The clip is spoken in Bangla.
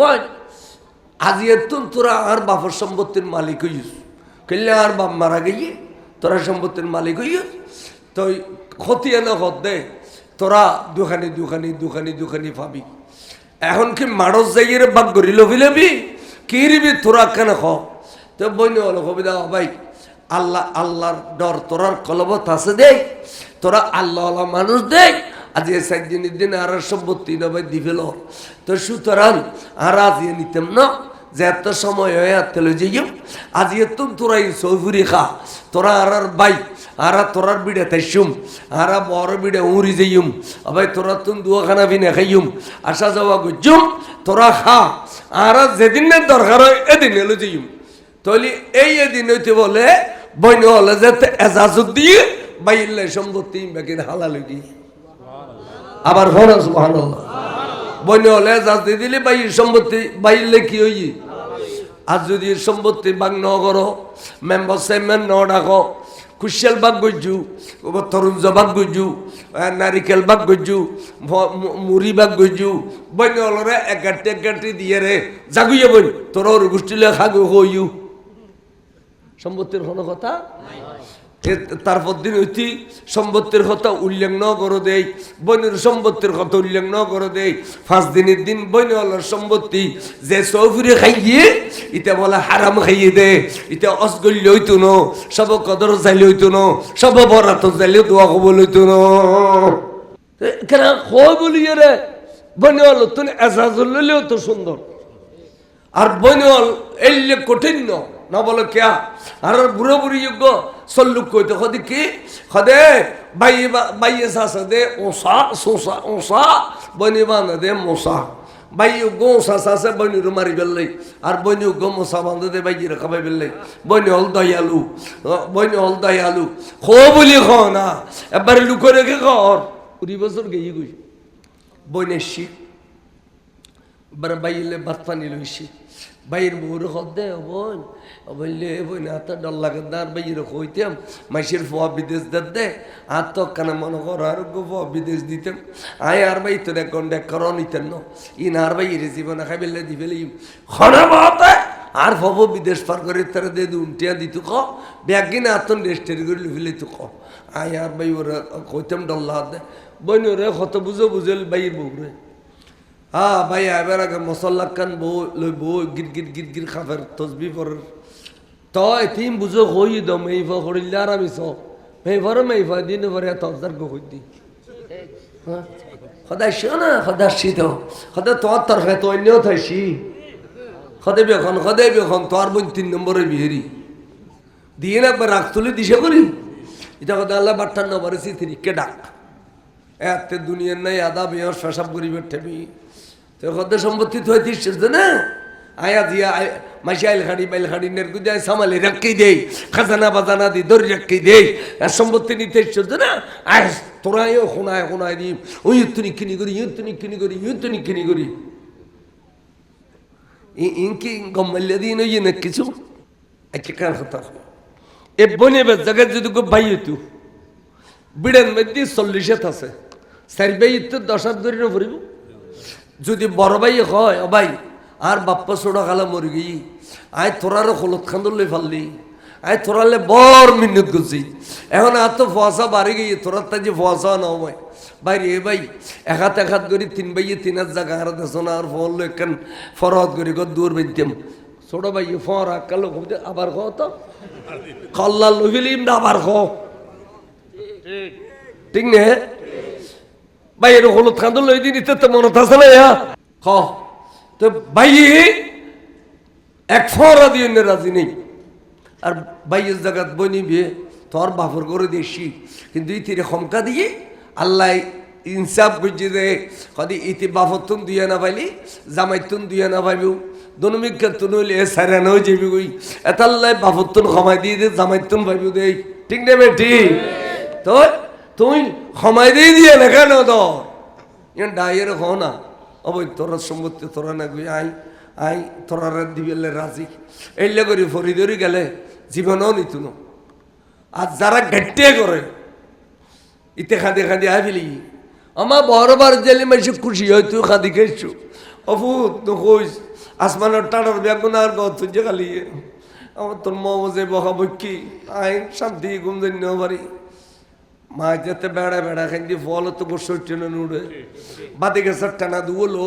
ভাই আজি তুন তোরা আর বাপর সম্পত্তির মালিক হইস। কেলে আর বাপ মারা গিয়ে তোরা সম্পত্তির মালিক হইস। তো ক্ষতি এনে হত দে, তোরা দুখানি দুখানি দুখানি দুখানি পাবি। এখন কি মারস যাইয়ে বাক করি লবি লবি? কি রিবি তোরা কেন খ তো বইনি হলো কবিতা ভাই, আল্লাহ, আল্লাহর ডর তোরার কলবত আছে দেই তোরা আল্লাহ আল্লাহ মানুষ দেই আজ এ সাত দিনের দিন আর সম্পত্তি নবাই দিবেল তো সুতরাং আর আজ নিতাম না, যে এত সময় হয়ে লই যাইম। আজ এ তুম তোরা সৌফুরি খা তোরা আর বাই আরা তোরার বিড়ে তাইসুম আরা বড় বিড়ে উড়ি যাইম। আবাই তোরা তুম দুয়াখানা বিনে খাইম আসা যাওয়া গুজুম তোরা খা আরা যেদিন দরকার হয়, এদিন এলো যাইম। তাহলে এই এদিন হইতে বলে বইন হলে যাতে এজাজত দিয়ে বাইলে সম্পত্তি বাকির হালাল দিয়ে আবার ফরাস ভালো বইন হলে এজাজ দিয়ে দিলে, বাই সম্পত্তি, বাইলে কি হই আর যদি সম্পত্তি বাগ ন করো মেম্বার চেয়ারম্যান ন ডাকো কুশিয়াল বাগ গজ্জু তরুণ বাগ গজ্জু নারিকেল বাগ গজ্জু মুড়ি বাগ গজ্জু বইন হলরে এগারটি এগারটি দিয়ে রে, জাগুইয়ে বই, তোর গোষ্ঠীলে খাগু হইউ। সম্পত্তির কোনো কথা? তারপর দিন হইতি সম্পত্তির কথা উল্লেখ ন করে দেই, বইনের সম্পত্তির কথা উল্লেখ ন করে দেই। পাঁচ দিনের দিন বইন হলার সম্পত্তি যে চৌফুরি খাইয়ে ইটা বলে হারাম খাইয়ে দে ইটা অসগল্য হইতো ন, সব কদর চাইলে হইতো ন, সব বরাত চাইলে দোয়া কবল হইতো ন। কেন কই বলিয়ে রে? বইন হল তুমি এজাজুল লইলেও তো সুন্দর। আর বইনল এলে কঠিন ন, না বলো কেয়া? আর বুড়ো বুড়ি যোগ্য সল্লুক কইতে, খদি কি? খদে বাই বাইয়ে সাসে দে, ওসা, সোসা, ওসা, বনি বান্ধে দে মশা বাই গো সাসে বনি মারি বেললাই আর বনি গো মশা বান্ধে দে, বাইয়ে খাবাই বেললাই বনি হল দয়ালু। বনি হল দয়ালু। খো বলি খ না। এবারে লুকো রেখে খর কুড়ি বছর গিয়ে গুই। বইনের শিখ এবারে বাইলে ভাত পানি লইছি বাইর বউর হদে বোন বললে বোন এত ডর লাগে আর বাইরে কইতাম মাইসের ফোয়া বিদেশ দে আর তো কেন মনে কর আর ফোয়া বিদেশ দিতাম আয় আর বাই তো দেখ দেখ করো নিতেন ন ইন আর বাইরে জীবনে খাই বেলে দি ফেলে খরা বাতে আর ফব বিদেশ পার করে তারা দে উল্টিয়া দিত ক ব্যাগ কিনা আতন রেস্টের করে ফেলে তো ক আয় আর বাই ওরা কইতাম ডল্লা দে বইন ওরে কত বুঝো বুঝেল বউরে হ্যাঁ ভাই এবার আগে মশল্লা কান বউ লই বউ গির গির গির গির খাফের তসবি পর। তো এতিম বুঝো হই দম এই ফা করিলে আর আমি চ এই ভরে মেই ফা, দিন ভরে তসদার গো হই দি। সদায় শো না সদায় শি তো। সদায় তোর তরফে তো অন্যও থাইছি সদে বেখন সদে বেখন তোর বোন তিন নম্বরে বিহেরি। দিয়ে না রাখ তুলে দিছে করি। এটা কথা আল্লাহ বাট্টার নম্বরে সিথিরিকে ডাক? এতে দুনিয়ার নাই আদা বেয়র পেশাব করিবে ঠেবি। তো কত সম্পত্তি তো হইতিস না? আয়া দিয়া মাসি আইল খাড়ি বাইল খাড়ি নেরকু দেয় সামালি রাখি দেই, খাজানা বাজানা দি দরি রাখি দেই। আর সম্পত্তি নিতে এসছিস না? আয়, তোরা আয়ো শোনায় শোনায় দি ওই তুমি কিনি করি ইউ তুমি কিনি করি ইউ তুমি কিনি করি। ইনকি গম্মাল্য দিন ওই না কিছু? আচ্ছা কার কথা? এ বনে জায়গায় যদি গো ভাই তু বিড়ের মধ্যে চল্লিশে আছে। চার ভাই তো দশ হাত ধরে না ফুরিব যদি বড় ভাই হয় ও ভাই আর বাপ্পা সোড়া খালা মরি গই আয় তোরারও হলুদ খান্দলে ফাললি আয় তোরালে বর মিন্নত করছি। এখন আর তো ফসা বাড়ি গিয়ে তোরার তাই যে ফসা না হয়। ভাই রে ভাই এক হাত এক হাত করে তিন ভাই তিন হাত জায়গা আর দেশ না আর ফল একখান ফরহত করি গো দূর বেঁধতাম। ছোট ভাই ফর আকালো আবার খ তো? কল্লা লইলিম না আবার খ ঠিক নে? ভাই এর হলুদ খান্দল লই দিন ইতে তো মনে থাকে না ইয়া? খ তো ভাই এক ফরা দিয়ে নে রাজি নেই। আর ভাইয়ের জায়গাত বনি বিয়ে তোর বাপর করে দিয়েছি। কিন্তু ইতিরে খমকা দিয়ে আল্লাহ ইনসাফ করছে দে কদি ইতি বাপর তুন দুইয়া না পাইলি জামাই তুন দুইয়া না পাইবি। দনমিকা তুন হইলে সারা নয় যাবি গই এতাল্লাই বাপর তুন ক্ষমাই দিয়ে দে জামাই তুন পাইবি দেই ঠিক নেবে ঠিক। তো তুই ক্ষমাই দিয়ে দিয়ে না কেন তো ইয়ে ডাইয়ের হ না। অবৈ, তোরা সম্পত্তি তোরা না গই আই আই, তোরা দিবেলে রাজি। এইলে করি ফরিদরি গেলে জীবনও নিতুন আর যারা গেটে করে, ইতে খাদি খাদি আই ফেলি। আমার বড় বার জেলে মাসে খুশি হয়, তুই খাদি খেয়েছু। অফুত নকইস আসমানের টানার বেগুন আর তুই খালি। আমার তোর মমজে বকাবকি আই, শান্তি, ঘুম পারি মা যেতে বেড়া বেড়া খাই ফল তো গোসর টেনে নুড়ে। বাদে গেছে টানা দুলো